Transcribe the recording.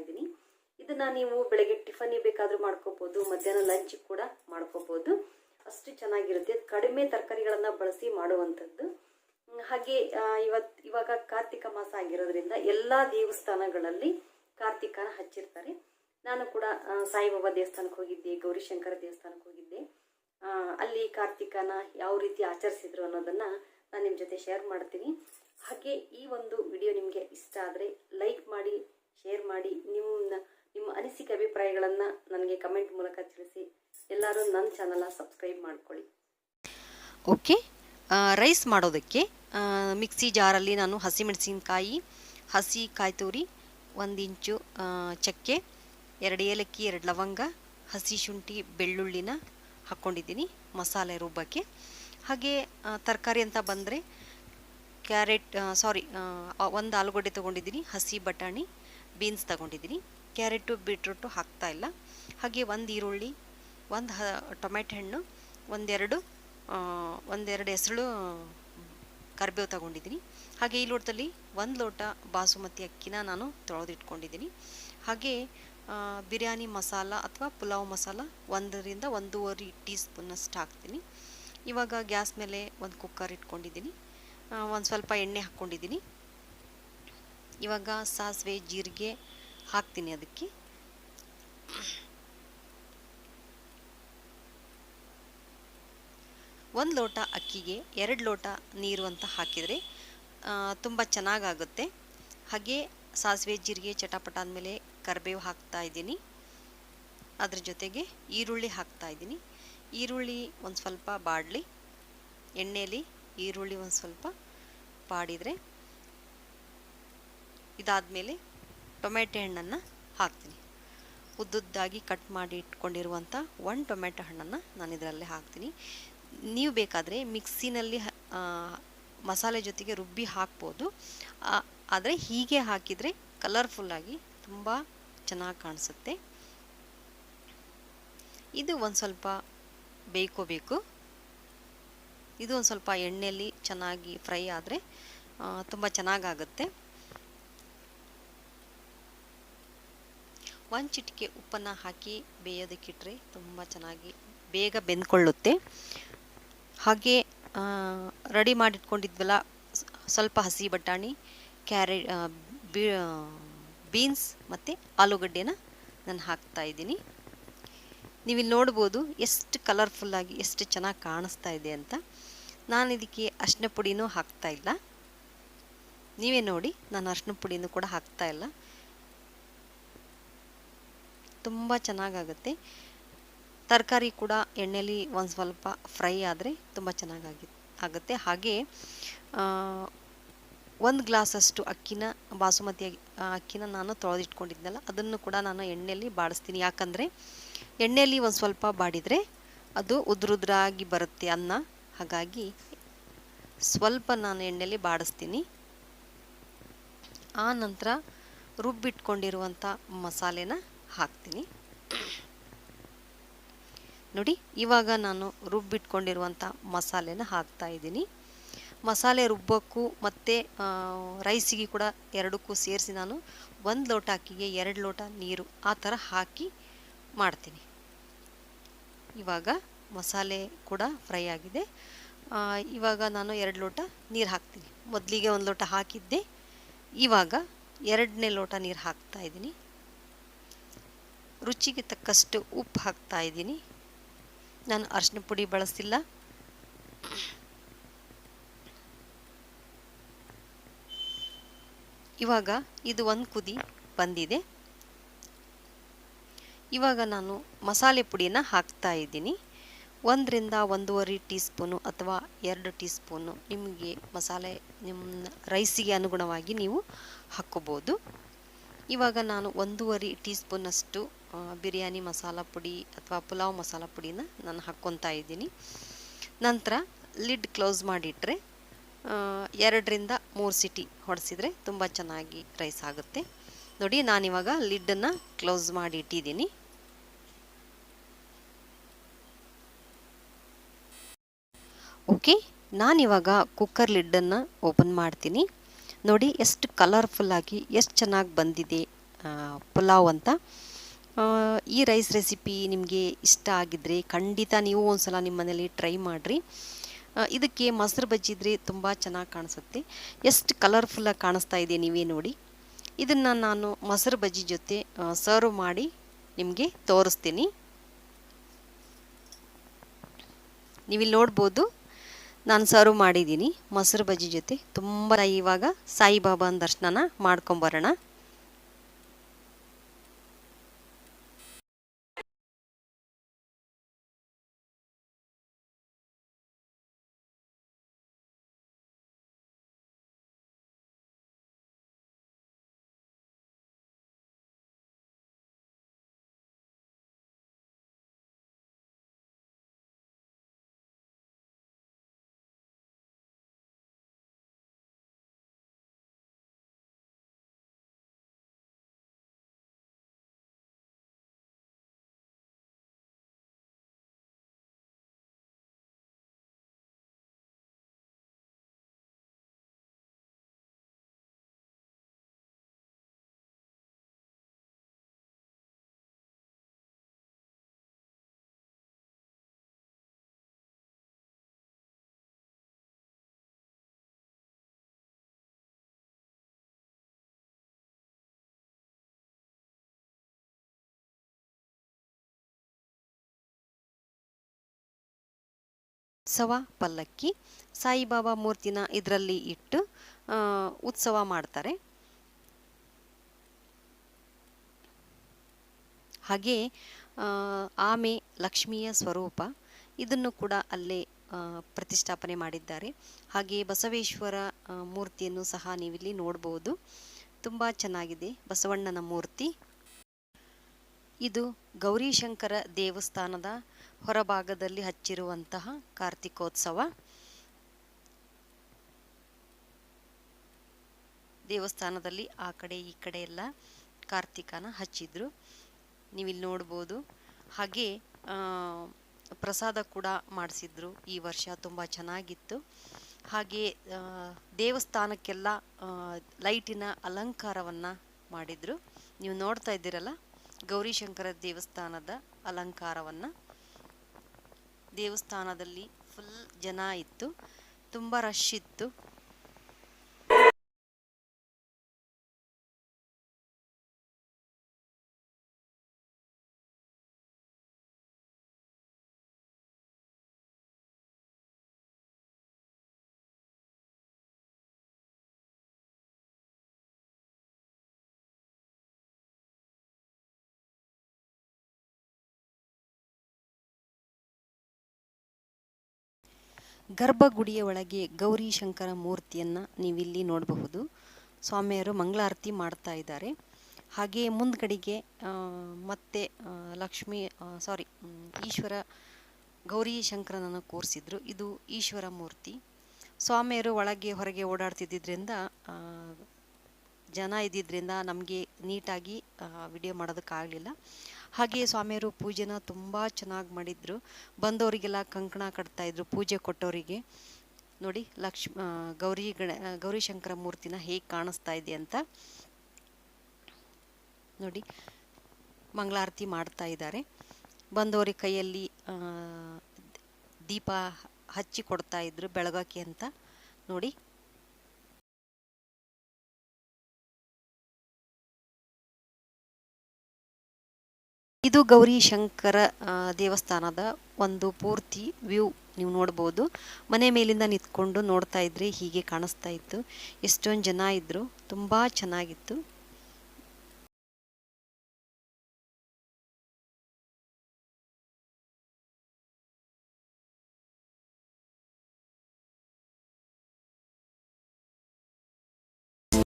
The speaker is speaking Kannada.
ಇದ್ದೀನಿ. ಇದನ್ನ ನೀವು ಬೆಳಗ್ಗೆ ಟಿಫನ್ಗೆ ಬೇಕಾದರೂ ಮಾಡ್ಕೋಬಹುದು ಮಧ್ಯಾಹ್ನ ಲಂಚ್ ಕೂಡ ಮಾಡ್ಕೋಬಹುದು ಅಷ್ಟು ಚೆನ್ನಾಗಿರುತ್ತೆ. ಕಡಿಮೆ ತರಕಾರಿಗಳನ್ನ ಬಳಸಿ ಮಾಡುವಂಥದ್ದು. ಹಾಗೆ ಇವತ್ತು ಇವತ್, ಇವಾಗ ಕಾರ್ತಿಕ ಮಾಸ ಆಗಿರೋದ್ರಿಂದ ಎಲ್ಲಾ ದೇವಸ್ಥಾನಗಳಲ್ಲಿ ಕಾರ್ತಿಕನ ಹಚ್ಚಿರ್ತಾರೆ. ನಾನು ಕೂಡ ಸಾಯಿಬಾಬಾ ದೇವಸ್ಥಾನಕ್ಕೆ ಹೋಗಿದ್ದೆ, ಗೌರಿಶಂಕರ ದೇವಸ್ಥಾನಕ್ಕೆ ಹೋಗಿದ್ದೆ. ಅಲ್ಲಿ ಕಾರ್ತಿಕನ ಯಾವ ರೀತಿ ಆಚರಿಸಿದ್ರು ಅನ್ನೋದನ್ನ ನಾನು ನಿಮ್ಮ ಜೊತೆ ಶೇರ್ ಮಾಡ್ತೀನಿ. ಹಾಗೆ ಈ ಒಂದು ವಿಡಿಯೋ ನಿಮಗೆ ಇಷ್ಟ ಆದರೆ ಲೈಕ್ ಮಾಡಿ ಶೇರ್ ಮಾಡಿ ನಿಮ್ಮ ನಿಮ್ಮ ಅನಿಸಿಕೆ ಅಭಿಪ್ರಾಯಗಳನ್ನು ನನಗೆ ಕಮೆಂಟ್ ಮೂಲಕ ತಿಳಿಸಿ. ಎಲ್ಲರೂ ನನ್ನ ಚಾನಲ್ನ ಸಬ್ಸ್ಕ್ರೈಬ್ ಮಾಡ್ಕೊಳ್ಳಿ. ಓಕೆ ರೈಸ್ ಮಾಡೋದಕ್ಕೆ ಮಿಕ್ಸಿ ಜಾರಲ್ಲಿ ನಾನು ಹಸಿಮೆಣಸಿನಕಾಯಿ, ಹಸಿ ಕಾಯಿ ತುರಿ ಒಂದು ಇಂಚು ಚಕ್ಕೆ, ಎರಡು ಏಲಕ್ಕಿ, ಎರಡು ಲವಂಗ, ಹಸಿ ಶುಂಠಿ, ಬೆಳ್ಳುಳ್ಳಿನ ಹಾಕ್ಕೊಂಡಿದ್ದೀನಿ ಮಸಾಲೆ ರುಬ್ಬಕ್ಕೆ. ಹಾಗೆ ತರಕಾರಿ ಅಂತ ಬಂದರೆ, ಕ್ಯಾರೆಟ್ ಸಾರಿ ಒಂದು ಆಲೂಗಡ್ಡೆ ತೊಗೊಂಡಿದ್ದೀನಿ, ಹಸಿ ಬಟಾಣಿ ಬೀನ್ಸ್ ತಗೊಂಡಿದ್ದೀನಿ. ಕ್ಯಾರೆಟು, ಬೀಟ್ರೂಟು ಹಾಕ್ತಾ ಇಲ್ಲ. ಹಾಗೆ ಒಂದು ಈರುಳ್ಳಿ, ಒಂದು ಹ ಟೊಮೆಟೊ ಹಣ್ಣು, ಒಂದೆರಡು ಒಂದೆರಡು ಹೆಸರು ಕರಿಬೇವು ತಗೊಂಡಿದ್ದೀನಿ. ಹಾಗೆ ಈ ಲೋಟದಲ್ಲಿ ಒಂದು ಲೋಟ ಬಾಸುಮತಿ ಅಕ್ಕಿನ ನಾನು ತೊಳೆದಿಟ್ಕೊಂಡಿದ್ದೀನಿ. ಹಾಗೆ ಬಿರಿಯಾನಿ ಮಸಾಲ ಅಥವಾ ಪುಲಾವ್ ಮಸಾಲ ಒಂದರಿಂದ ಒಂದೂವರೆ ಟೀ ಸ್ಪೂನಷ್ಟು ಹಾಕ್ತೀನಿ. ಇವಾಗ ಗ್ಯಾಸ್ ಮೇಲೆ ಒಂದು ಕುಕ್ಕರ್ ಇಟ್ಕೊಂಡಿದ್ದೀನಿ. ಒಂದು ಸ್ವಲ್ಪ ಎಣ್ಣೆ ಹಾಕ್ಕೊಂಡಿದ್ದೀನಿ. ಇವಾಗ ಸಾಸಿವೆ, ಜೀರಿಗೆ ಹಾಕ್ತೀನಿ ಅದಕ್ಕೆ. ಒಂದು ಲೋಟ ಅಕ್ಕಿಗೆ ಎರಡು ಲೋಟ ನೀರು ಅಂತ ಹಾಕಿದರೆ ತುಂಬ ಚೆನ್ನಾಗಾಗುತ್ತೆ. ಹಾಗೆ ಸಾಸಿವೆ, ಜೀರಿಗೆ ಚಟಪಟ ಆದಮೇಲೆ ಕರಿಬೇವು ಹಾಕ್ತಾ ಇದ್ದೀನಿ. ಅದ್ರ ಜೊತೆಗೆ ಈರುಳ್ಳಿ ಹಾಕ್ತಾ ಇದ್ದೀನಿ. ಈರುಳ್ಳಿ ಒಂದು ಸ್ವಲ್ಪ ಬಾಡಲಿ ಎಣ್ಣೆಯಲ್ಲಿ ಈರುಳ್ಳಿ ಒಂದು ಸ್ವಲ್ಪ ಬಾಡಿದರೆ ಇದಾದಮೇಲೆ ಟೊಮೆಟೊ ಹಣ್ಣನ್ನು ಹಾಕ್ತೀನಿ. ಉದ್ದುದ್ದಾಗಿ ಕಟ್ ಮಾಡಿ ಇಟ್ಕೊಂಡಿರುವಂಥ ಒಂದು ಟೊಮೆಟೊ ಹಣ್ಣನ್ನು ನಾನು ಇದರಲ್ಲೇ ಹಾಕ್ತೀನಿ. ನೀವು ಬೇಕಾದರೆ ಮಿಕ್ಸಿನಲ್ಲಿ ಮಸಾಲೆ ಜೊತೆಗೆ ರುಬ್ಬಿ ಹಾಕ್ಬೋದು. ಆದರೆ ಹೀಗೆ ಹಾಕಿದರೆ ಕಲರ್ಫುಲ್ಲಾಗಿ ತುಂಬ ಚೆನ್ನಾಗಿ ಕಾಣಿಸುತ್ತೆ. ಇದು ಒಂದು ಸ್ವಲ್ಪ ಬೇಯ್ಕೋಬೇಕು ಇದು ಒಂದು ಸ್ವಲ್ಪ ಎಣ್ಣೆಯಲ್ಲಿ ಚೆನ್ನಾಗಿ ಫ್ರೈ ಆದರೆ ತುಂಬ ಚೆನ್ನಾಗಾಗುತ್ತೆ ಒಂದು ಚಿಟಿಕೆ ಉಪ್ಪನ್ನು ಹಾಕಿ ಬೇಯೋದಕ್ಕಿಟ್ರೆ ತುಂಬ ಚೆನ್ನಾಗಿ ಬೇಗ ಬೆಂದ್ಕೊಳ್ಳುತ್ತೆ. ಹಾಗೆ ರೆಡಿ ಮಾಡಿಟ್ಕೊಂಡಿದ್ವಲ್ಲ ಸ್ವಲ್ಪ ಹಸಿ ಬಟಾಣಿ, ಕ್ಯಾರೆ ಬೀನ್ಸ್ ಮತ್ತು ಆಲೂಗಡ್ಡೆನ ನಾನು ಹಾಕ್ತಾ ಇದ್ದೀನಿ. ನೀವಿಲ್ಲಿ ನೋಡ್ಬೋದು ಎಷ್ಟು ಕಲರ್ಫುಲ್ಲಾಗಿ ಎಷ್ಟು ಚೆನ್ನಾಗಿ ಕಾಣಿಸ್ತಾ ಇದೆ ಅಂತ. ನಾನು ಇದಕ್ಕೆ ಅರಿಶಿನ ಪುಡಿನೂ ಹಾಕ್ತಾ ಇಲ್ಲ. ನೀವೇ ನೋಡಿ, ನಾನು ಅರಿಶಿನ ಪುಡಿನೂ ಕೂಡ ಹಾಕ್ತಾ ಇಲ್ಲ. ತುಂಬ ಚೆನ್ನಾಗಾಗುತ್ತೆ. ತರಕಾರಿ ಕೂಡ ಎಣ್ಣೆಲಿ ಒಂದು ಸ್ವಲ್ಪ ಫ್ರೈ ಆದರೆ ತುಂಬ ಚೆನ್ನಾಗಾಗಿ ಆಗುತ್ತೆ. ಹಾಗೆ ಒಂದು ಗ್ಲಾಸಷ್ಟು ಅಕ್ಕಿನ ಬಾಸುಮತಿ ಅಕ್ಕಿನ ನಾನು ತೊಳೆದಿಟ್ಕೊಂಡಿದ್ನಲ್ಲ, ಅದನ್ನು ಕೂಡ ನಾನು ಎಣ್ಣೆಯಲ್ಲಿ ಬಾಡಿಸ್ತೀನಿ. ಯಾಕಂದರೆ ಎಣ್ಣೆಯಲ್ಲಿ ಒಂದು ಸ್ವಲ್ಪ ಬಾಡಿದರೆ ಅದು ಉದ್ರುದ್ರಾಗಿ ಬರುತ್ತೆ ಅನ್ನ. ಹಾಗಾಗಿ ಸ್ವಲ್ಪ ನಾನು ಎಣ್ಣೆಯಲ್ಲಿ ಬಾಡಿಸ್ತೀನಿ. ಆ ನಂತರ ರುಬ್ಬಿಟ್ಕೊಂಡಿರುವಂಥ ಮಸಾಲೆನ ಹಾಕ್ತೀನಿ. ನೋಡಿ, ಇವಾಗ ನಾನು ರುಬ್ಬಿಟ್ಕೊಂಡಿರುವಂಥ ಮಸಾಲೆನ ಹಾಕ್ತಾ ಇದ್ದೀನಿ. ಮಸಾಲೆ ರುಬ್ಬಕ್ಕೂ ಮತ್ತು ರೈಸಿಗೆ ಕೂಡ ಎರಡಕ್ಕೂ ಸೇರಿಸಿ ನಾನು ಒಂದು ಲೋಟ ಅಕ್ಕಿಗೆ ಎರಡು ಲೋಟ ನೀರು ಆ ಥರ ಹಾಕಿ ಮಾಡ್ತೀನಿ. ಇವಾಗ ಮಸಾಲೆ ಕೂಡ ಫ್ರೈ ಆಗಿದೆ. ಇವಾಗ ನಾನು ಎರಡು ಲೋಟ ನೀರು ಹಾಕ್ತೀನಿ. ಮೊದಲಿಗೆ ಒಂದು ಲೋಟ ಹಾಕಿದ್ದೆ, ಇವಾಗ ಎರಡನೇ ಲೋಟ ನೀರು ಹಾಕ್ತಾ ಇದ್ದೀನಿ. ರುಚಿಗೆ ತಕ್ಕಷ್ಟು ಉಪ್ಪು ಹಾಕ್ತಾ ಇದ್ದೀನಿ. ನಾನು ಅರಿಶಿನ ಪುಡಿ ಬಳಸಿಲ್ಲ ಇವಾಗ ಇದು ಒಂದು ಕುದಿ ಬಂದಿದೆ. ಇವಾಗ ನಾನು ಮಸಾಲೆ ಪುಡಿನ ಹಾಕ್ತಾ ಇದ್ದೀನಿ. ಒಂದರಿಂದ ಒಂದೂವರೆ ಟೀ ಸ್ಪೂನು ಅಥವಾ ಎರಡು ಟೀ ಸ್ಪೂನು ನಿಮಗೆ ಮಸಾಲೆ ನಿಮ್ಮ ರೈಸಿಗೆ ಅನುಗುಣವಾಗಿ ನೀವು ಹಾಕ್ಕೋಬೋದು. ಇವಾಗ ನಾನು ಒಂದೂವರೆ ಟೀ ಸ್ಪೂನಷ್ಟು ಬಿರಿಯಾನಿ ಮಸಾಲ ಪುಡಿ ಅಥವಾ ಪುಲಾವ್ ಮಸಾಲ ಪುಡಿನ ನಾನು ಹಾಕ್ಕೊತಾ ಇದ್ದೀನಿ. ನಂತರ ಲಿಡ್ ಕ್ಲೋಸ್ ಮಾಡಿಟ್ರೆ ಎರಡರಿಂದ ಮೂರು ಸಿಟಿ ಹೊಡೆಸಿದರೆ ತುಂಬ ಚೆನ್ನಾಗಿ ರೈಸ್ ಆಗುತ್ತೆ. ನೋಡಿ, ನಾನಿವಾಗ ಲಿಡ್ಡನ್ನು ಕ್ಲೋಸ್ ಮಾಡಿ ಇಟ್ಟಿದ್ದೀನಿ ಓಕೆ, ನಾನಿವಾಗ ಕುಕ್ಕರ್ ಲಿಡ್ಡನ್ನು ಓಪನ್ ಮಾಡ್ತೀನಿ. ನೋಡಿ, ಎಷ್ಟು ಕಲರ್ಫುಲ್ಲಾಗಿ, ಎಷ್ಟು ಚೆನ್ನಾಗಿ ಬಂದಿದೆ ಪುಲಾವ್ ಅಂತ. ಈ ರೈಸ್ ರೆಸಿಪಿ ನಿಮಗೆ ಇಷ್ಟ ಆಗಿದ್ರೆ ಖಂಡಿತ ನೀವು ಒಂದ್ಸಲ ನಿಮ್ಮ ಮನೇಲಿ ಟ್ರೈ ಮಾಡಿರಿ ಇದಕ್ಕೆ ಮೊಸರು ಬಜ್ಜಿ ಇದ್ರೆ ತುಂಬ ಚೆನ್ನಾಗಿ ಕಾಣಿಸುತ್ತೆ. ಎಷ್ಟು ಕಲರ್ಫುಲ್ಲಾಗಿ ಕಾಣಿಸ್ತಾ ಇದೆ ನೀವೇ ನೋಡಿ. ಇದನ್ನು ನಾನು ಮೊಸರು ಬಜ್ಜಿ ಜೊತೆ ಸರ್ವ್ ಮಾಡಿ ನಿಮಗೆ ತೋರಿಸ್ತೀನಿ. ನೀವಿಲ್ಲಿ ನೋಡ್ಬೋದು, ನಾನು ಸರ್ವ್ ಮಾಡಿದ್ದೀನಿ ಮೊಸರು ಬಜ್ಜಿ ಜೊತೆ. ತುಂಬ ಇವಾಗ ಸಾಯಿಬಾಬಾನ ದರ್ಶನನ ಮಾಡ್ಕೊಂಬರೋಣ. ಉತ್ಸವ ಪಲ್ಲಕ್ಕಿ ಸಾಯಿಬಾಬಾ ಮೂರ್ತಿನ ಇದರಲ್ಲಿ ಇಟ್ಟು ಉತ್ಸವ ಮಾಡ್ತಾರೆ. ಹಾಗೆ ಆಮೆ ಲಕ್ಷ್ಮಿಯ ಸ್ವರೂಪ ಇದನ್ನು ಕೂಡ ಅಲ್ಲೇ ಪ್ರತಿಷ್ಠಾಪನೆ ಮಾಡಿದ್ದಾರೆ. ಹಾಗೆ ಬಸವೇಶ್ವರ ಮೂರ್ತಿಯನ್ನು ಸಹ ನೀವಿಲ್ಲಿ ನೋಡ್ಬೋದು. ತುಂಬ ಚೆನ್ನಾಗಿದೆ ಬಸವಣ್ಣನ ಮೂರ್ತಿ. ಇದು ಗೌರಿಶಂಕರ ದೇವಸ್ಥಾನದ ಹೊರಭಾಗದಲ್ಲಿ ಹಚ್ಚಿರುವಂತಹ ಕಾರ್ತಿಕೋತ್ಸವ. ದೇವಸ್ಥಾನದಲ್ಲಿ ಆ ಕಡೆ ಈ ಕಡೆ ಎಲ್ಲ ಕಾರ್ತಿಕನ ಹಚ್ಚಿದ್ರು. ನೀವಿಲ್ಲಿ ನೋಡ್ಬೋದು. ಹಾಗೆ ಪ್ರಸಾದ ಕೂಡ ಮಾಡಿಸಿದ್ರು. ಈ ವರ್ಷ ತುಂಬ ಚೆನ್ನಾಗಿತ್ತು. ಹಾಗೆ ದೇವಸ್ಥಾನಕ್ಕೆಲ್ಲ ಲೈಟಿನ ಅಲಂಕಾರವನ್ನು ಮಾಡಿದ್ರು. ನೀವು ನೋಡ್ತಾ ಇದ್ದೀರಲ್ಲ, ಗೌರಿಶಂಕರ ದೇವಸ್ಥಾನದ ಅಲಂಕಾರವನ್ನು. ದೇವಸ್ಥಾನದಲ್ಲಿ ಫುಲ್ ಜನ ಇತ್ತು. ತುಂಬ ರಶ್ ಇತ್ತು. ಗರ್ಭಗುಡಿಯ ಒಳಗೆ ಗೌರಿ ಶಂಕರ ಮೂರ್ತಿಯನ್ನು ನೀವಿಲ್ಲಿ ನೋಡಬಹುದು. ಸ್ವಾಮಿಯರು ಮಂಗಳಾರತಿ ಮಾಡ್ತಾ ಇದ್ದಾರೆ. ಹಾಗೆ ಮುಂದ್ಗಡೆಗೆ ಮತ್ತೆ ಲಕ್ಷ್ಮಿ ಸಾರಿ ಈಶ್ವರ, ಗೌರಿ ಶಂಕರನನ್ನು ಕೂರಿಸಿದ್ರು. ಇದು ಈಶ್ವರ ಮೂರ್ತಿ. ಸ್ವಾಮಿಯರು ಒಳಗೆ, ಹೊರಗೆ ಓಡಾಡ್ತಿದ್ದಿದ್ರಿಂದ ಜನ ಇದ್ದಿದ್ದರಿಂದ ನಮಗೆ ನೀಟಾಗಿ ವಿಡಿಯೋ ಮಾಡೋದಕ್ಕಾಗಲಿಲ್ಲ. ಹಾಗೆ ಸ್ವಾಮಿಯವರು ಪೂಜೆನ ತುಂಬ ಚೆನ್ನಾಗಿ ಮಾಡಿದ್ರು. ಬಂದವರಿಗೆಲ್ಲ ಕಂಕಣ ಕಟ್ತಾಯಿದ್ರು ಪೂಜೆ ಕೊಟ್ಟವರಿಗೆ. ನೋಡಿ ಲಕ್ಷ್ಮ ಗೌರಿ ಗಣ ಗೌರಿಶಂಕರ ಮೂರ್ತಿನ ಹೇಗೆ ಕಾಣಿಸ್ತಾ ಇದೆ ಅಂತ. ನೋಡಿ ಮಂಗಳಾರತಿ ಮಾಡ್ತಾ ಇದ್ದಾರೆ. ಬಂದವರ ಕೈಯಲ್ಲಿ ದೀಪ ಹಚ್ಚಿ ಕೊಡ್ತಾ ಇದ್ರು ಬೆಳಗಕ್ಕೆ ಅಂತ. ನೋಡಿ ಇದು ಗೌರಿ ಶಂಕರ ದೇವಸ್ಥಾನದ ಒಂದು ಪೂರ್ತಿ ವ್ಯೂ ನೀವು ನೋಡ್ಬೋದು. ಮನೆ ಮೇಲಿಂದ ನಿಂತ್ಕೊಂಡು ನೋಡ್ತಾ ಇದ್ರೆ, ಹೀಗೆ ಕಾಣಿಸ್ತಾ ಇತ್ತು. ಎಷ್ಟೊಂದು ಜನ ಇದ್ದರು ತುಂಬಾ ಚೆನ್ನಾಗಿತ್ತು.